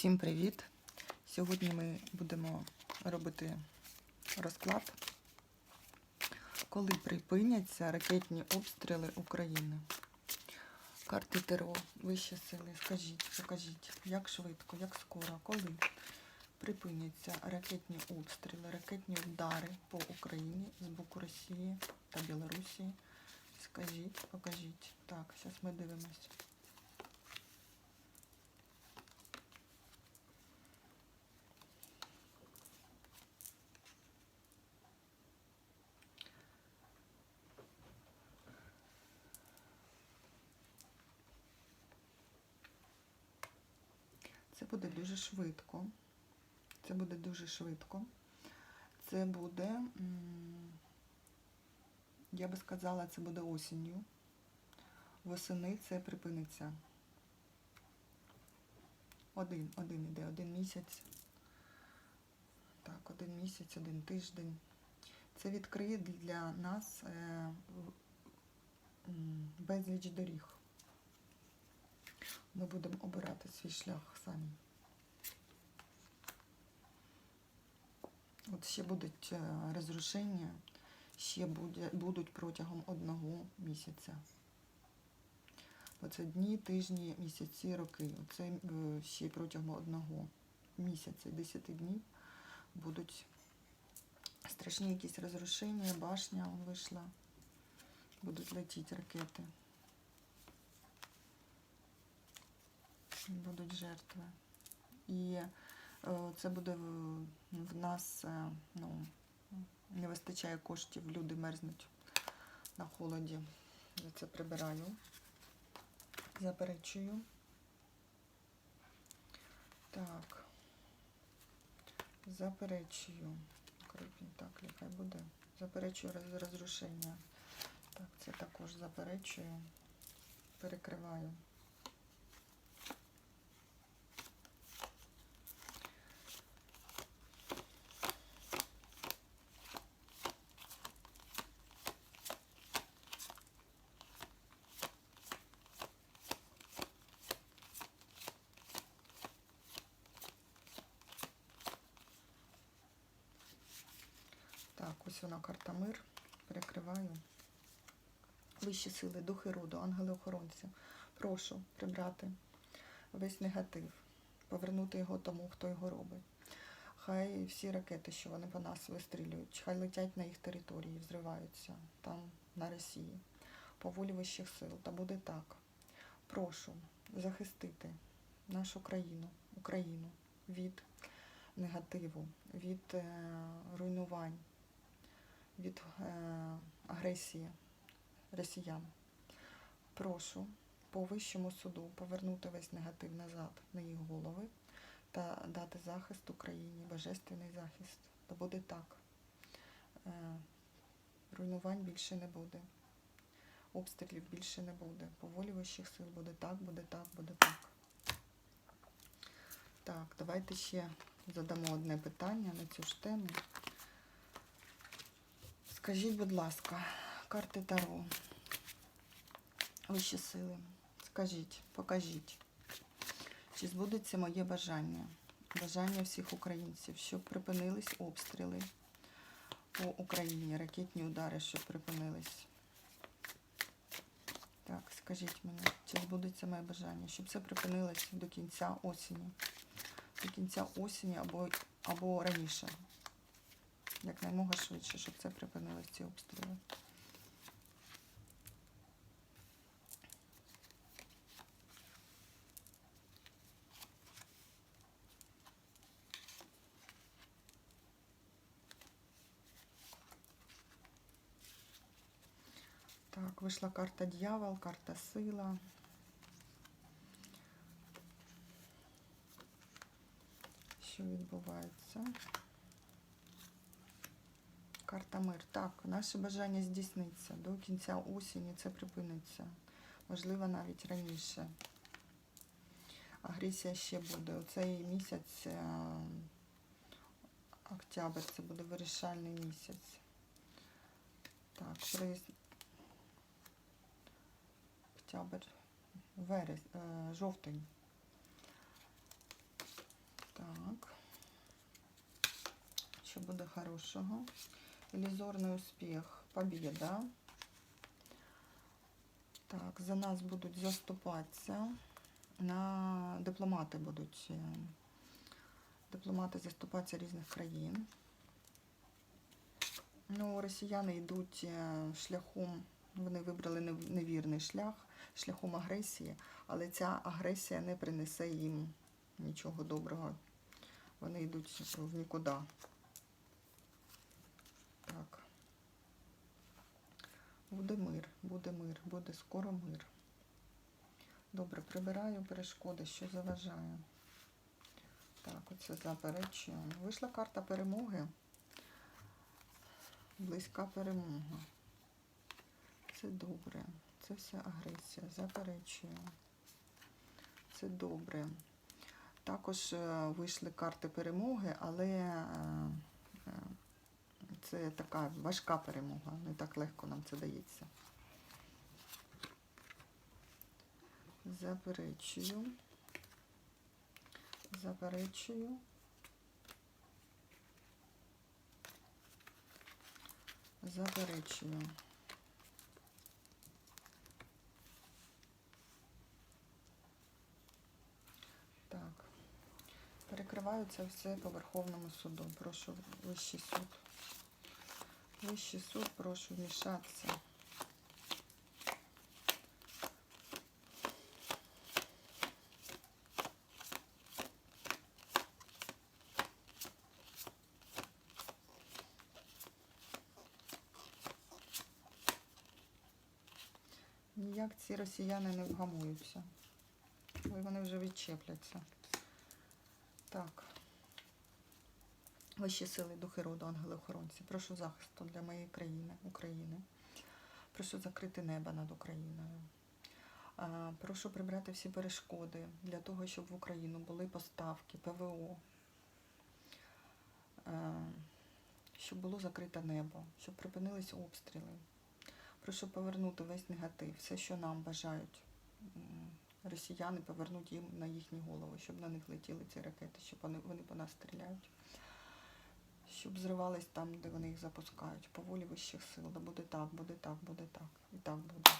Всім привіт! Сьогодні ми будемо робити розклад, коли припиняться ракетні обстріли України. Карти ТРО, вищі сили, скажіть, покажіть, як швидко, як скоро, коли припиняться ракетні обстріли, ракетні удари по Україні з боку Росії та Білорусі. Скажіть, покажіть. Так, зараз ми дивимось. Буде дуже швидко. Це буде дуже швидко. Це буде, я би сказала, це буде осінню. Восени це припиниться. Один, один іде, один місяць. Так, один місяць, один тиждень. Це відкриє для нас е, безліч доріг. Ми будемо обирати свій шлях самі. От ще будуть е, розрушення, ще буде, будуть протягом одного місяця. Оце дні, тижні, місяці, роки. Оце е, ще протягом одного місяця, 10 днів будуть страшні якісь розрушення, башня вийшла, будуть летіти ракети. Будуть жертви. І е, це буде в, нас, е, ну, не вистачає коштів, люди мерзнуть на холоді. Я це прибираю. Заперечую. Так. Заперечую. Так, нехай буде. Заперечую розрушення. Так, це також заперечую. Перекриваю. Так, ось вона карта мир. Перекриваю. Вищі сили, духи роду, ангели-охоронці. Прошу прибрати весь негатив, повернути його тому, хто його робить. Хай всі ракети, що вони по нас вистрілюють, хай летять на їх території, взриваються там, на Росії, по волі вищих сил. Та буде так. Прошу захистити нашу країну, Україну від негативу, від е, руйнувань, від е, агресії росіян. Прошу по вищому суду повернути весь негатив назад на їх голови та дати захист Україні, божественний захист. То буде так. Е, руйнувань більше не буде. Обстрілів більше не буде. По вищих сил буде так, буде так, буде так. Так, давайте ще задамо одне питання на цю ж тему. Скажіть, будь ласка, карти Таро. Вищі сили. Скажіть, покажіть, чи збудеться моє бажання, бажання всіх українців, щоб припинились обстріли по Україні, ракетні удари, щоб припинились. Так, скажіть мені, чи збудеться моє бажання, щоб це припинилось до кінця осені. До кінця осені або, або раніше. Якнаймога швидше, щоб це припинилось ці обстріли. Так, вийшла карта дьявол, карта сила. Що відбувається? Карта мир. Так, наше бажання здійсниться. До кінця осені це припиниться. Можливо, навіть раніше. Агресія ще буде. Оцей місяць, е, октябрь, це буде вирішальний місяць. Так, через октябрь, верес, е, жовтень. Так. Що буде хорошого? Ілюзорний успіх, побіда. Так, за нас будуть заступатися. На дипломати будуть. е, Дипломати заступатися різних країн. Ну, росіяни йдуть е, шляхом, вони вибрали невірний шлях, шляхом агресії, але ця агресія не принесе їм нічого доброго. Вони йдуть в нікуди. Так. Буде мир, буде мир, буде скоро мир. Добре, прибираю перешкоди, що заважає. Так, оце заперечую. Вийшла карта перемоги. Близька перемога. Це добре. Це все агресія. Заперечую. Це добре. Також е, вийшли карти перемоги, але е, це така важка перемога. Не так легко нам це дається. Заперечую. Заперечую. Заперечую. Так. Перекриваю це все по Верховному суду. Прошу Вищий суд. Вищий суд, прошу вмішатися. Ніяк ці росіяни не вгамуються. Вони вже відчепляться. Так. Вищі сили, духи роду, ангели-охоронці. Прошу захисту для моєї країни, України. Прошу закрити небо над Україною. Прошу прибрати всі перешкоди для того, щоб в Україну були поставки, ПВО, щоб було закрите небо, щоб припинились обстріли. Прошу повернути весь негатив, все, що нам бажають росіяни, повернуть їм на їхні голови, щоб на них летіли ці ракети, щоб вони по нас стріляють. Щоб зривались там, де вони їх запускають. По волі вищих сил. Да буде так, буде так, буде так. І так буде.